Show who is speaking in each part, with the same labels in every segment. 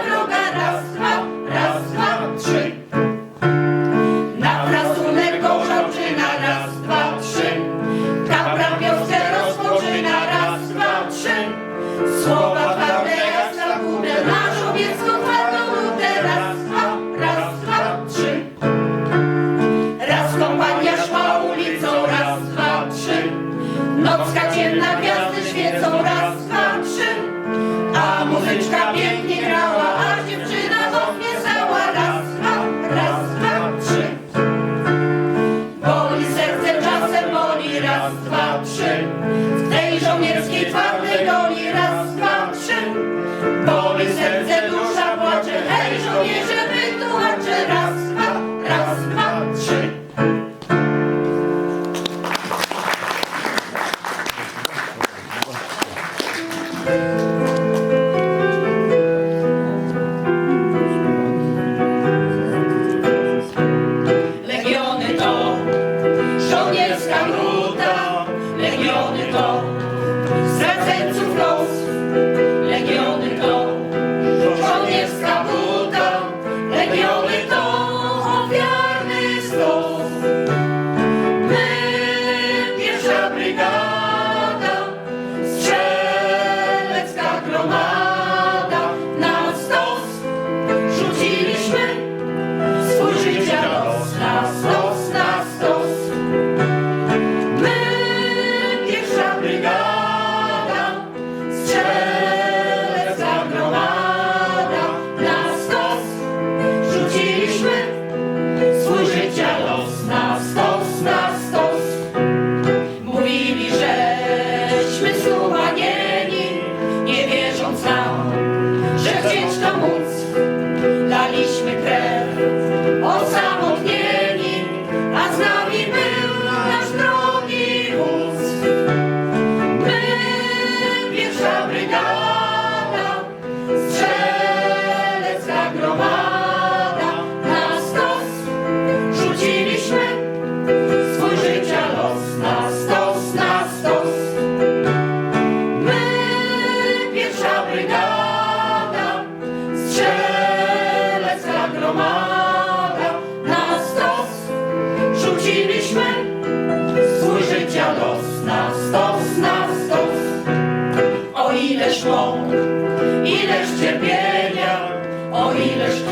Speaker 1: Добро гаразд. raz, dwa, trzy. W tej żołnierskiej twardej doli raz, dwa, trzy. Boli serce, dusza płacze, hej żołnierze!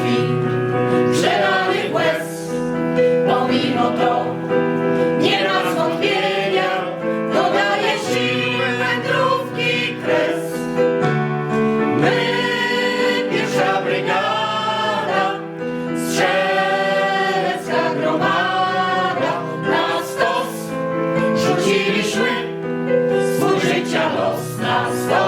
Speaker 1: krwi, przelanych łez. Pomimo to nie ma zwątpienia, dodaje sił wędrówki kres. My, pierwsza brygada, strzelecka gromada, na stos rzuciliśmy swój życia los na stos.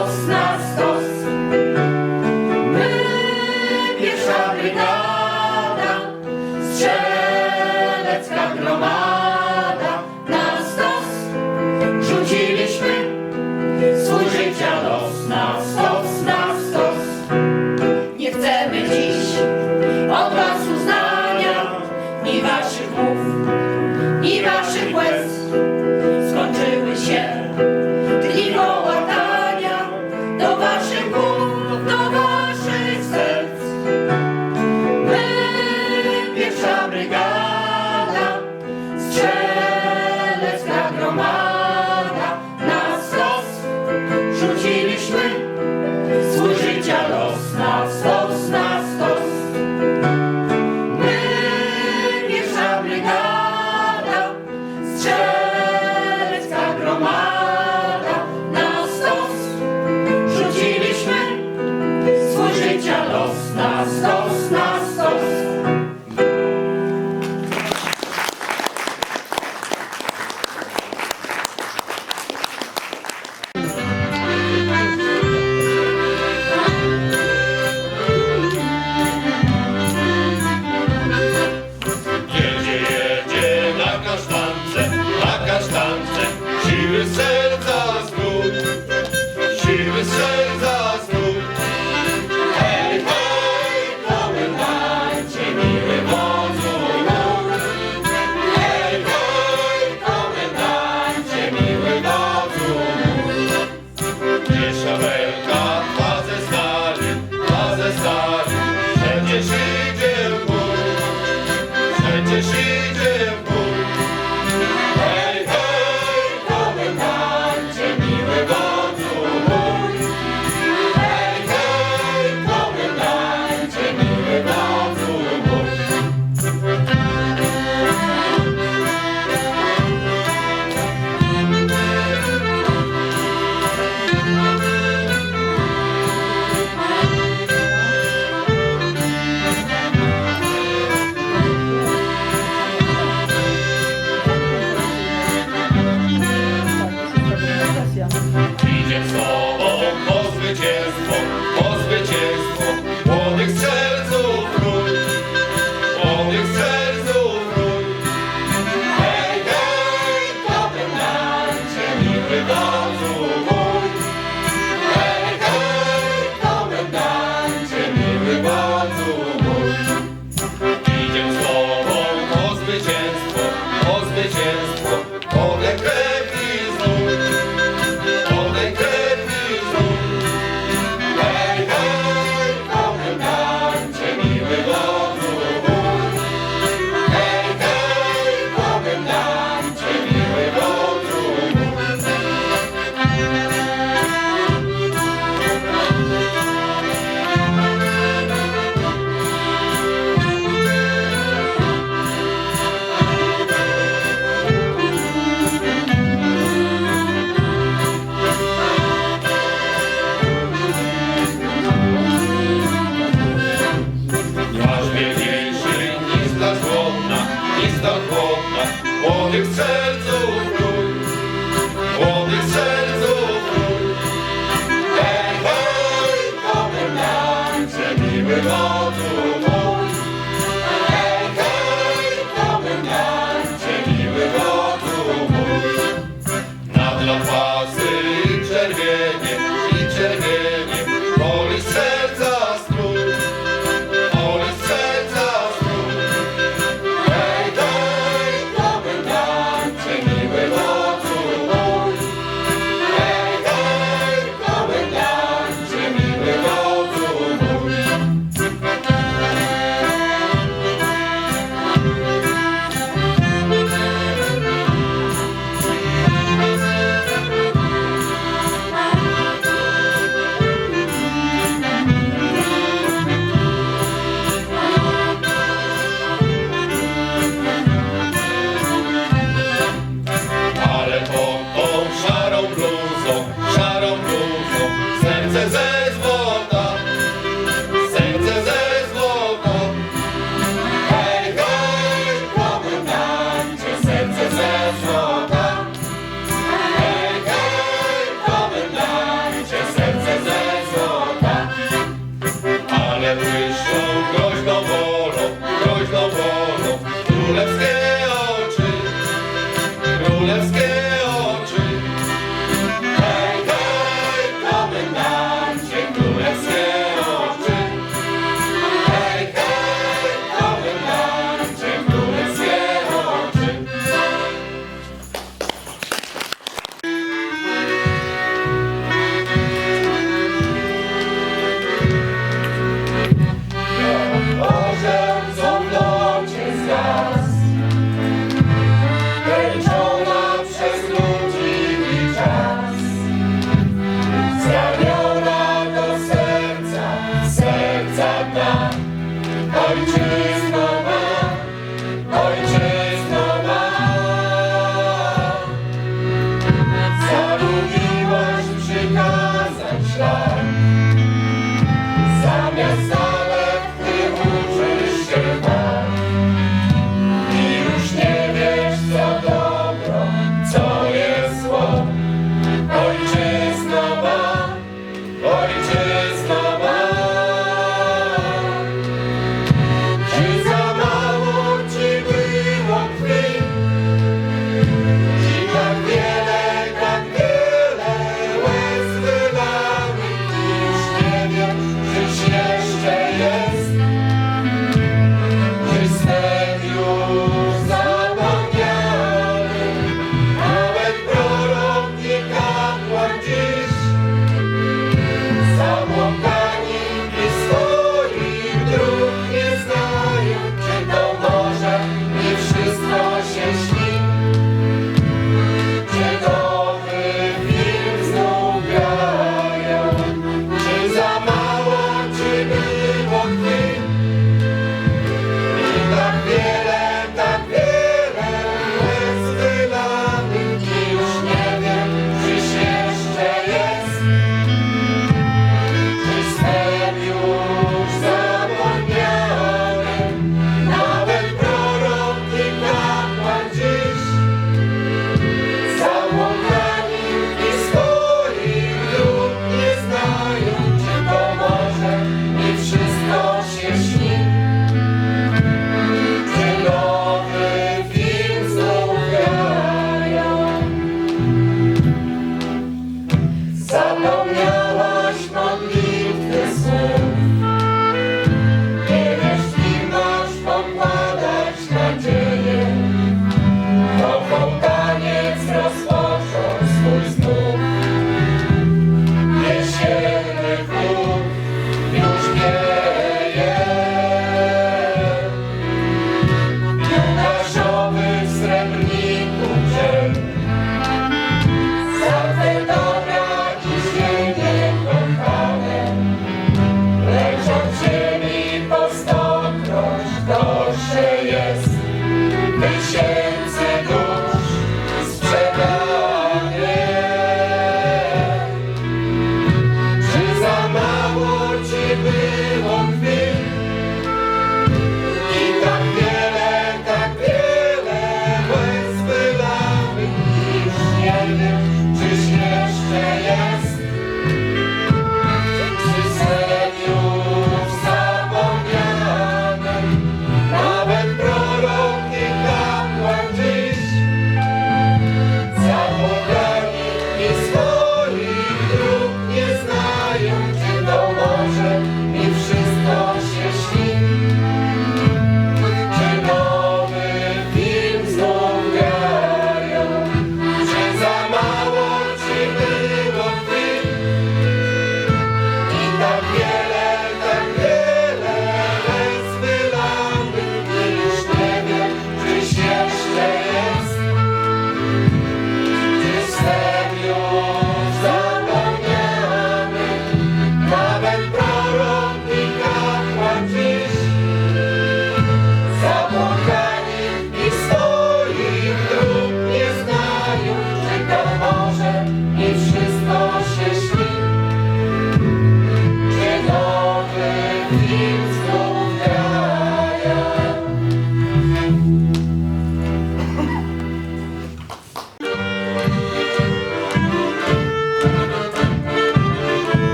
Speaker 1: Czy się
Speaker 2: dzieje? oh